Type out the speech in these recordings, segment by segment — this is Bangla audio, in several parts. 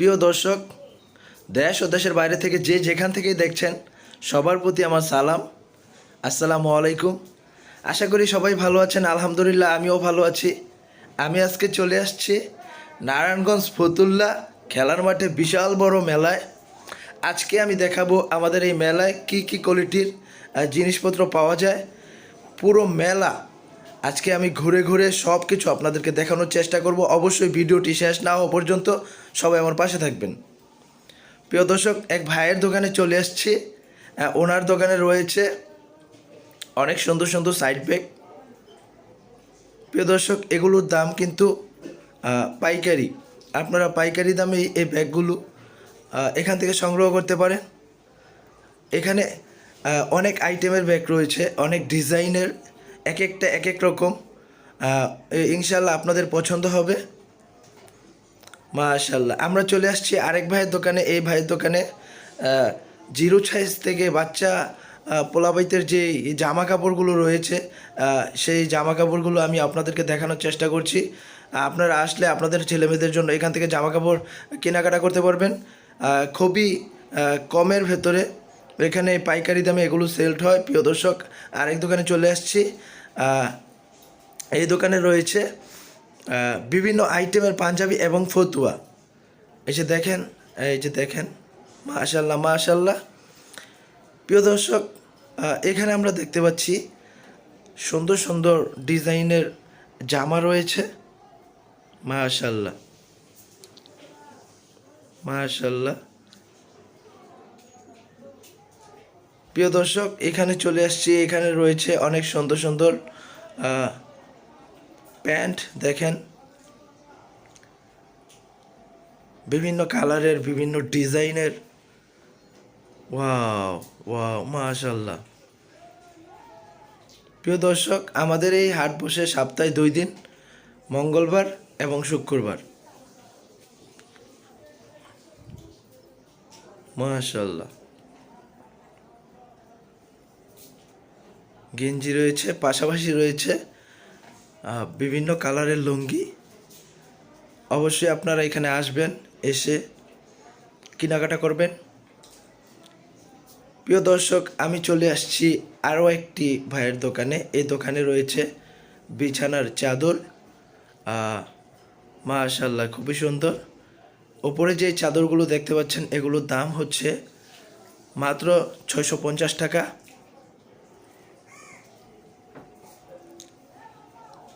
প্রিয় দর্শক, দেশ ও দেশের বাইরে থেকে যে যেখান থেকেই দেখছেন, সবার প্রতি আমার সালাম। আসসালামু আলাইকুম। আশা করি সবাই ভালো আছেন, আলহামদুলিল্লাহ আমিও ভালো আছি। আমি আজকে চলে আসছি নারায়ণগঞ্জ ফতুল্লা খেলার মাঠে বিশাল বড় মেলায়। আজকে আমি দেখাবো আমাদের এই মেলায় কি কি কোয়ালিটির জিনিসপত্র পাওয়া যায়। পুরো মেলা আজকে আমি ঘুরে ঘুরে সব কিছু আপনাদেরকে দেখানোর চেষ্টা করব। অবশ্যই ভিডিওটি শেষ না হওয়া পর্যন্ত সবাই আমার পাশে থাকবেন। প্রিয় দর্শক, এক ভাইয়ের দোকানে চলে আসছি। ওনার দোকানে রয়েছে অনেক সুন্দর সুন্দর সাইড ব্যাগ প্রিয় দর্শক, এগুলোর দাম কিন্তু পাইকারি। আপনারা পাইকারি দামে এই ব্যাগগুলো এখান থেকে সংগ্রহ করতে পারেন। এখানে অনেক আইটেমের ব্যাগ রয়েছে, অনেক ডিজাইনের এক একটা এক এক রকম ইনশাল্লাহ আপনাদের পছন্দ হবে। মাশাল্লাহ আমরা চলে আসছি আরেক ভাইয়ের দোকানে। এই ভাইয়ের দোকানে জিরো সাইজ থেকে বাচ্চা পোলাবাইতের যে জামা কাপড়গুলো রয়েছে সেই জামা কাপড়গুলো আমি আপনাদেরকে দেখানোর চেষ্টা করছি। আপনারা আসলে আপনাদের ছেলেমেয়েদের জন্য এখান থেকে জামা কাপড় কেনাকাটা করতে পারবেন। খুবই কমের ভেতরে। এখানে পাইকারি দামে এগুলো সেলড হয়, প্রিয় দর্শক। আরেক দোকানে চলে আসছি। এই দোকানে রয়েছে বিভিন্ন আইটেমের পাঞ্জাবি এবং ফতুয়া। এই যে দেখেন, এই যে দেখেন মাশাল্লাহ মাশাল্লাহ প্রিয় দর্শক এখানে আমরা দেখতে পাচ্ছি সুন্দর সুন্দর ডিজাইনের জামা রয়েছে। মাশাল্লাহ মাশাল্লাহ প্রিয় দর্শক, এখানে চলে আসছি। এখানে রয়েছে অনেক সুন্দর সুন্দর প্যান্ট, দেখেন। বিভিন্ন কালারের, বিভিন্ন ডিজাইনের। ওয়াও ওয়াও মাশাল্লাহ প্রিয় দর্শক, আমাদের এই হাট বসে সপ্তাহে দুই দিন, মঙ্গলবার এবং শুক্রবার। মাশাল্লাহ গেঞ্জি রয়েছে, পাশাপাশি রয়েছে বিভিন্ন কালারের লুঙ্গি। অবশ্যই আপনারা এখানে আসবেন, এসে কেনাকাটা করবেন। প্রিয় দর্শক, আমি চলে আসছি আরও একটি ভাইয়ের দোকানে। এই দোকানে রয়েছে বিছানার চাদর। মাশাল্লাহ খুবই সুন্দর। ওপরে যে চাদরগুলো দেখতে পাচ্ছেন, এগুলোর দাম হচ্ছে মাত্র ছয়শো পঞ্চাশ টাকা।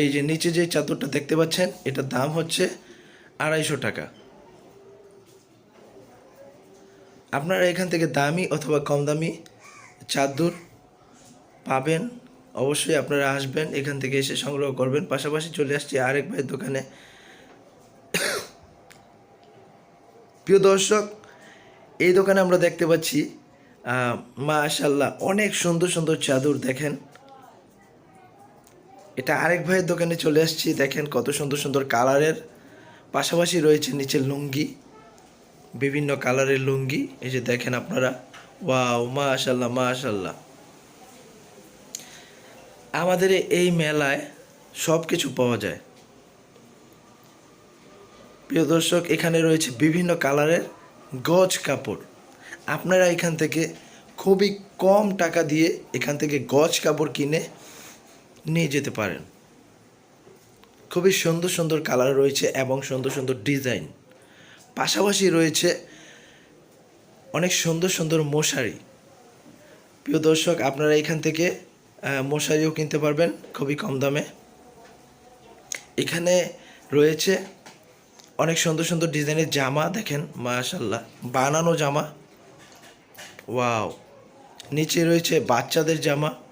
এই যে নিচে যে চাদরটা দেখতে পাচ্ছেন, এটার দাম হচ্ছে আড়াইশো টাকা। আপনারা এখান থেকে দামি অথবা কম দামি চাদর পাবেন, অবশ্যই আপনারা আসবেন, এখান থেকে এসে সংগ্রহ করবেন। পাশাপাশি চলে আসছি আরেক ভাইয়ের দোকানে। প্রিয় দর্শক, এই দোকানে আমরা দেখতে পাচ্ছি মাশাল্লাহ অনেক সুন্দর সুন্দর চাদর দেখেন। এটা আরেক ভাইয়ের দোকানে চলে আসছি। দেখেন কত সুন্দর সুন্দর কালারের। পাশাপাশি রয়েছে নিচে লুঙ্গি, বিভিন্ন কালারের লুঙ্গি। এই যে দেখেন আপনারা। ওয়াও মাশাল্লাহ মাশাল্লাহ আমাদের এই মেলায় সব কিছু পাওয়া যায়। প্রিয় দর্শক, এখানে রয়েছে বিভিন্ন কালারের গজ কাপড়। আপনারা এখান থেকে খুবই কম টাকা দিয়ে এখান থেকে গজ কাপড় কিনে নিয়ে যেতে পারেন। খুবই সুন্দর সুন্দর কালার রয়েছে এবং সুন্দর সুন্দর ডিজাইন। পাশাপাশি রয়েছে অনেক সুন্দর সুন্দর মশারি। প্রিয় দর্শক, আপনারা এখান থেকে মশারিও কিনতে পারবেন খুবই কম দামে। এখানে রয়েছে অনেক সুন্দর সুন্দর ডিজাইনের জামা, দেখেন মাশাল্লাহ বানানো জামা। ওয়াও! নিচে রয়েছে বাচ্চাদের জামা।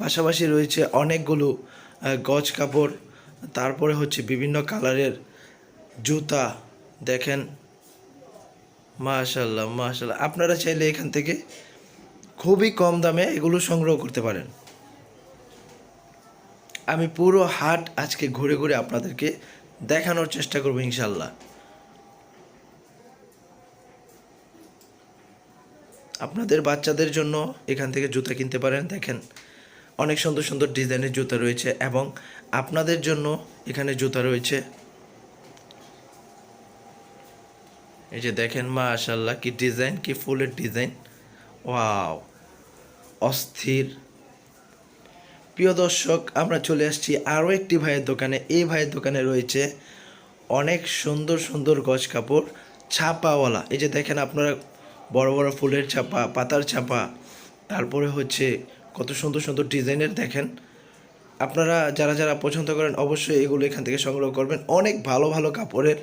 পাশাপাশি রয়েছে অনেকগুলো গজ কাপড়, তারপরে হচ্ছে বিভিন্ন কালারের জুতা, দেখেন। মাশাল্লাহ মাশাল্লাহ আপনারা চাইলে এখান থেকে খুবই কম দামে এগুলো সংগ্রহ করতে পারেন। আমি পুরো হাট আজকে ঘুরে ঘুরে আপনাদেরকে দেখানোর চেষ্টা করব ইনশাল্লাহ আপনাদের বাচ্চাদের জন্য এখান থেকে জুতা কিনতে পারেন, দেখেন। অনেক সুন্দর সুন্দর ডিজাইনের জুতা রয়েছে এবং আপনাদের জন্য এখানে জুতা রয়েছে। এই যে দেখেন মা মাশাল্লাহ কি ডিজাইন, কি ফুলের ডিজাইন। ওয়াও, অস্থির। প্রিয় দর্শক, আমরা চলে আসছি আরও একটি ভাইয়ের দোকানে। এই ভাইয়ের দোকানে রয়েছে অনেক সুন্দর সুন্দর গজ কাপড়, ছাপাওয়ালা। এই যে দেখেন, আপনারা বড় বড় ফুলের ছাপা, পাতার ছাপা। তারপরে হচ্ছে কত সুন্দর সুন্দর ডিজাইনের দেখেন। আপনারা যারা যারা পছন্দ করেন অবশ্যই এগুলো এখান থেকে সংগ্রহ করবেন। অনেক ভালো ভালো কাপড়ের,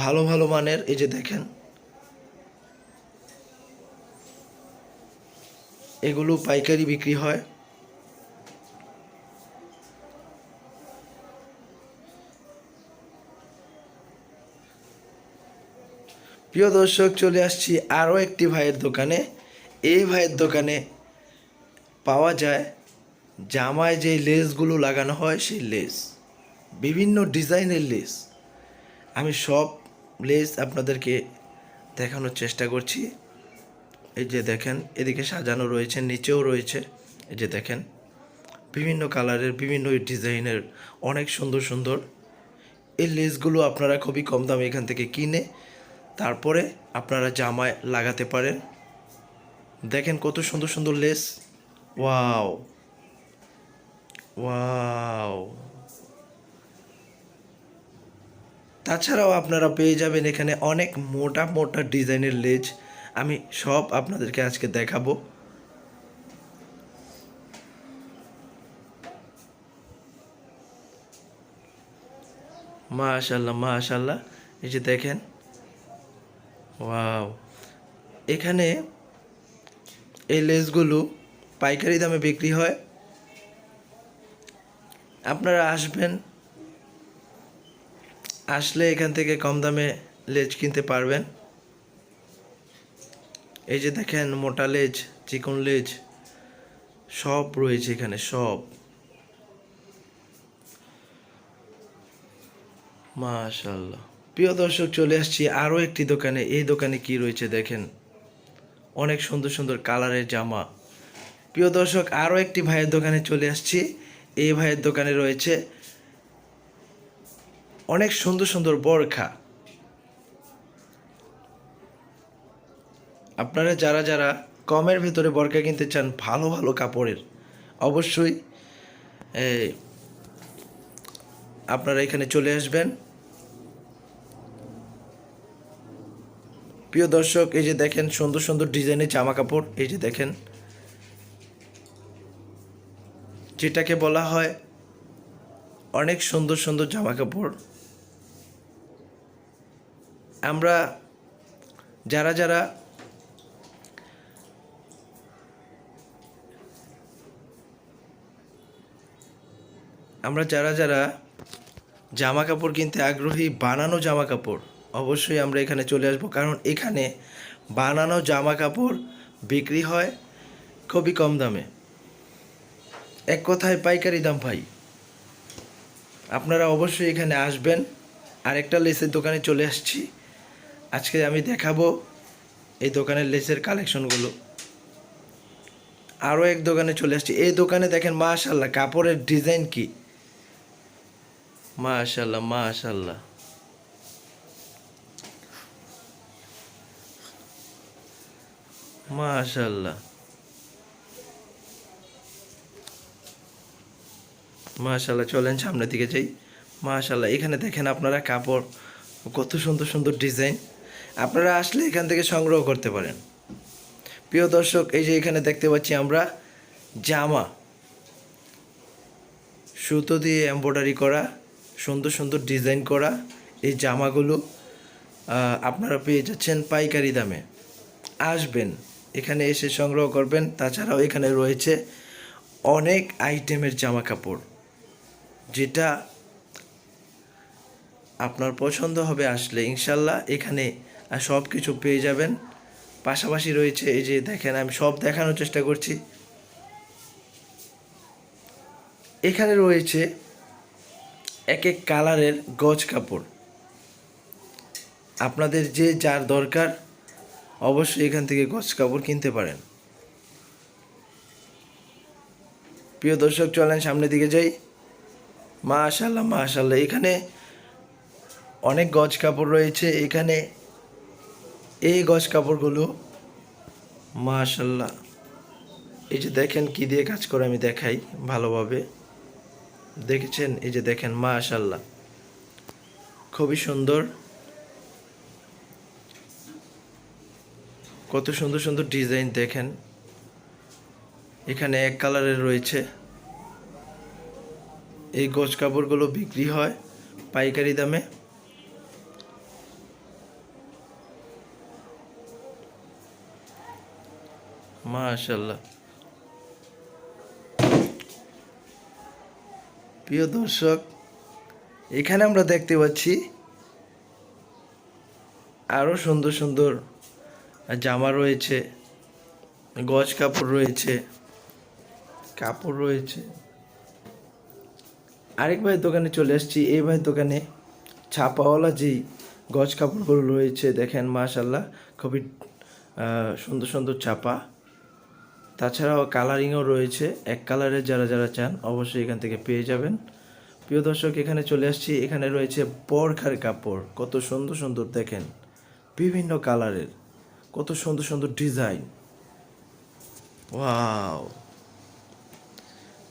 ভালো ভালো মানের এই যে দেখেন। এগুলো পাইকারি বিক্রি হয়। প্রিয় দর্শক, চলে আসছি আরও একটি ভাইয়ের দোকানে। এই ভাইয়ের দোকানে পাওয়া যায় জামায় যে লেসগুলো লাগানো হয় সেই লেস, বিভিন্ন ডিজাইনের লেস। আমি সব লেস আপনাদেরকে দেখানোর চেষ্টা করছি। এই যে দেখেন, এদিকে সাজানো রয়েছে, নিচেও রয়েছে। এই যে দেখেন, বিভিন্ন কালারের, বিভিন্ন ডিজাইনের, অনেক সুন্দর সুন্দর। এই লেসগুলো আপনারা খুবই কম দামে এখান থেকে কিনে তারপরে আপনারা জামায় লাগাতে পারেন। দেখেন কত সুন্দর সুন্দর লেস। ওয়াও ওয়াও তাছাড়াও আপনারা পেয়ে যাবেন এখানে অনেক মোটা মোটা ডিজাইনের লেজ। আমি সব আপনাদেরকে আজকে দেখাবো। মাশাল্লাহ মাশাল্লাহ এই যে দেখেন। ওয়াও এখানে এই লেসগুলো পাইকারি দামে বিক্রি হয়। আপনারা আসবেন, আসলে এখান থেকে কম দামে লেজ কিনতে পারবেন। এই যে দেখেন, মোটা লেজ, চিকন লেজ, সব রয়েছে এখানে, সব। মাশাল্লাহ প্রিয় দর্শক, চলে আসছি আরও একটি দোকানে। এই দোকানে কি রয়েছে দেখেন? অনেক সুন্দর সুন্দর কালারের জামা। প্রিয় দর্শক আরও একটি ভাইয়ের দোকানে চলে আসছি। এই ভাইয়ের দোকানে রয়েছে অনেক সুন্দর সুন্দর বরখা। আপনারা যারা যারা কমের ভেতরে বরখা কিনতে চান, ভালো ভালো কাপড়ের, অবশ্যই আপনারা এখানে চলে আসবেন। প্রিয় দর্শক, এই যে দেখেন, সুন্দর সুন্দর ডিজাইনের জামা কাপড়, এই যে দেখেন যেটাকে বলা হয় অনেক সুন্দর সুন্দর জামা কাপড় আমরা যারা যারা আমরা যারা যারা জামা কাপড় কিনতে আগ্রহী, বানানো জামা কাপড় অবশ্যই আমরা এখানে চলে আসব। কারণ এখানে বানানো জামা কাপড় বিক্রি হয় খুবই কম দামে। এক কথায় পাইকারি দাম ভাই। আপনারা অবশ্যই এখানে আসবেন, আরেকটা লেসের দোকানে চলে আসছি। আজকে আমি দেখাবো এই দোকানের লেসের কালেকশনগুলো। আরও এক দোকানে চলে আসছি। এই দোকানে দেখেন মাশাল্লাহ কাপড়ের ডিজাইন কি। মাশাল্লাহ মাশাল্লাহ মাশাল্লাহ মাশাল্লাহ চলেন সামনের দিকে যাই। মাশাল্লাহ এখানে দেখেন আপনারা কাপড়, কত সুন্দর সুন্দর ডিজাইন। আপনারা আসলে এখান থেকে সংগ্রহ করতে পারেন। প্রিয় দর্শক, এই যে এখানে দেখতে পাচ্ছি আমরা জামা। সুতো দিয়ে এমব্রয়ডারি করা, সুন্দর সুন্দর ডিজাইন করা এই জামাগুলো আপনারা পেয়ে যাচ্ছেন পাইকারি দামে। আসবেন, এখানে এসে সংগ্রহ করবেন। তাছাড়াও এখানে রয়েছে অনেক আইটেমের জামা কাপড় যেটা আপনার পছন্দ হবে আসলে, ইনশাল্লাহ এখানে সব কিছু পেয়ে যাবেন। পাশাপাশি রয়েছে এই যে দেখেন, আমি সব দেখানোর চেষ্টা করছি। এখানে রয়েছে এক এক কালারের গজ কাপড়। আপনাদের যে যার দরকার, অবশ্যই এখান থেকে গজ কাপড় কিনতে পারেন। প্রিয় দর্শক, চলেন সামনের দিকে যাই। মাশাল্লাহ মাশাল্লাহ এখানে অনেক গজ কাপড় রয়েছে। এখানে এই গজ কাপড়গুলো মাশাল্লাহ এই যে দেখেন কি দিয়ে কাজ করে, আমি দেখাই ভালোভাবে। দেখেছেন? এই যে দেখেন মাশাল্লাহ খুবই সুন্দর। কত সুন্দর সুন্দর ডিজাইন দেখেন। এখানে এক কালারের রয়েছে। এই গোছ কাপড়গুলো বিক্রি হয় পাইকারি দামে। মাশাল্লাহ প্রিয় দর্শক, এখানে আমরা দেখতে পাচ্ছি আরও সুন্দর সুন্দর জামা রয়েছে গজ কাপড় রয়েছে কাপড় রয়েছে। আরেক ভাই দোকানে চলে আসছি। এই ভাই দোকানে ছাপাওয়ালা যেই গজ কাপড়গুলো রয়েছে, দেখেন মাশাল্লাহ খুবই সুন্দর সুন্দর ছাপা। তাছাড়াও কালারিংও রয়েছে। এক কালারের যারা যারা চান, অবশ্যই এখান থেকে পেয়ে যাবেন। প্রিয় দর্শক, এখানে চলে আসছি। এখানে রয়েছে বরখার কাপড়। কত সুন্দর সুন্দর, দেখেন। বিভিন্ন কালারের কত সুন্দর সুন্দর ডিজাইন ওয়াও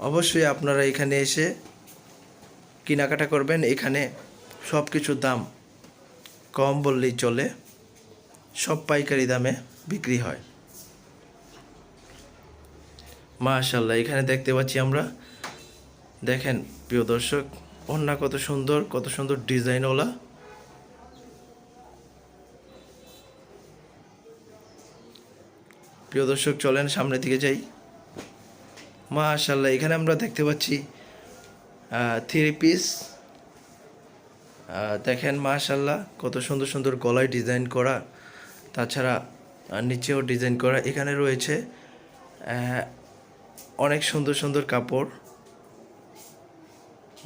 অবশ্যই আপনারা এখানে এসে কেনাকাটা করবেন, এখানে সব কিছুর দাম কম বললেই চলে, সব পাইকারি দামে বিক্রি হয়। মাশাল্লাহ এখানে দেখতে পাচ্ছি আমরা, দেখেন প্রিয় দর্শক ওন্না কত সুন্দর কত সুন্দর ডিজাইনওয়ালা। প্রিয় দর্শক, চলেন সামনের দিকে যাই। মাশাল্লাহ এখানে আমরা দেখতে পাচ্ছি থ্রি পিস দেখেন মাশাল্লাহ কত সুন্দর সুন্দর গলায় ডিজাইন করা। তাছাড়া নিচেও ডিজাইন করা। এখানে রয়েছে অনেক সুন্দর সুন্দর কাপড়।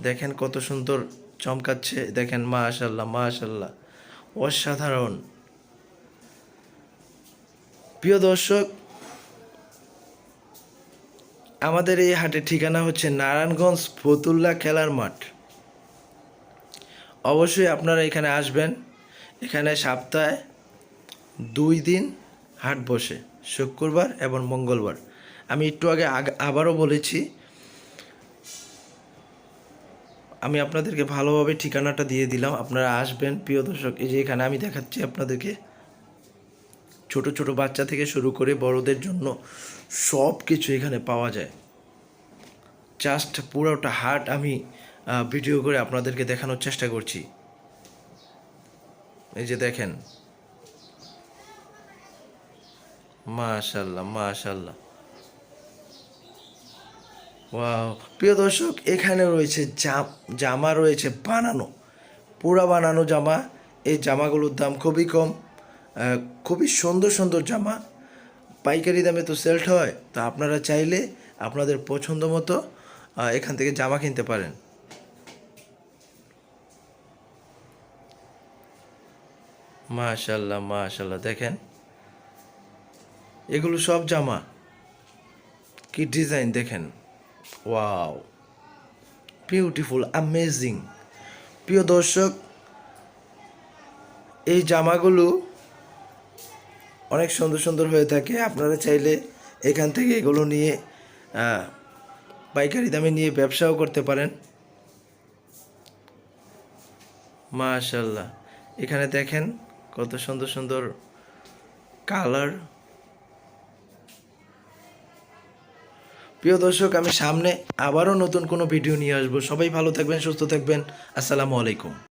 দেখেন কত সুন্দর চমকাচ্ছে। দেখেন মাশাল্লাহ মাশাল্লাহ অসাধারণ। প্রিয় দর্শক আমাদের এই হাটের ঠিকানা হচ্ছে নারায়ণগঞ্জ ফতুল্লা খেলার মাঠ। অবশ্যই আপনারা এখানে আসবেন। এখানে সপ্তাহে দুই দিন হাট বসে, শুক্রবার এবং মঙ্গলবার। আমি একটু আগে আবারও বলেছি, আমি আপনাদেরকে ভালোভাবে ঠিকানাটা দিয়ে দিলাম। আপনারা আসবেন, প্রিয় দর্শক, এই যে এখানে আমি দেখাচ্ছি আপনাদেরকে। ছোট ছোট বাচ্চা থেকে শুরু করে বড়দের জন্য সব কিছু এখানে পাওয়া যায়। জাস্ট পুরোটা হাট আমি ভিডিও করে আপনাদেরকে দেখানোর চেষ্টা করছি। এই যে দেখেন। মাশাল্লাহ মাশাল্লাহ। ওয়াও প্রিয় দর্শক, এখানে রয়েছে জাম- জামা রয়েছে বানানো। পুরা বানানো জামা। এই জামাগুলোর দাম খুবই কম। খুবই সুন্দর সুন্দর জামা। পাইকারি দামে তো সেলড হয়, তা আপনারা চাইলে আপনাদের পছন্দ মতো এখান থেকে জামা কিনতে পারেন। মাশাল্লাহ মাশাল্লাহ দেখেন। এগুলো সব জামা। কি ডিজাইন দেখেন। ওয়াও। বিউটিফুল অ্যামেজিং প্রিয় দর্শক, এই জামাগুলো অনেক সুন্দর সুন্দর হয়ে থাকে। আপনারা চাইলে এখান থেকে এগুলো নিয়ে পাইকারি দামে নিয়ে ব্যবসাও করতে পারেন। মাশাল্লাহ এখানে দেখেন কত সুন্দর সুন্দর কালার। প্রিয় দর্শক, আমি সামনে আবারও নতুন কোনো ভিডিও নিয়ে আসব। সবাই ভালো থাকবেন, সুস্থ থাকবেন। আসসালামু আলাইকুম।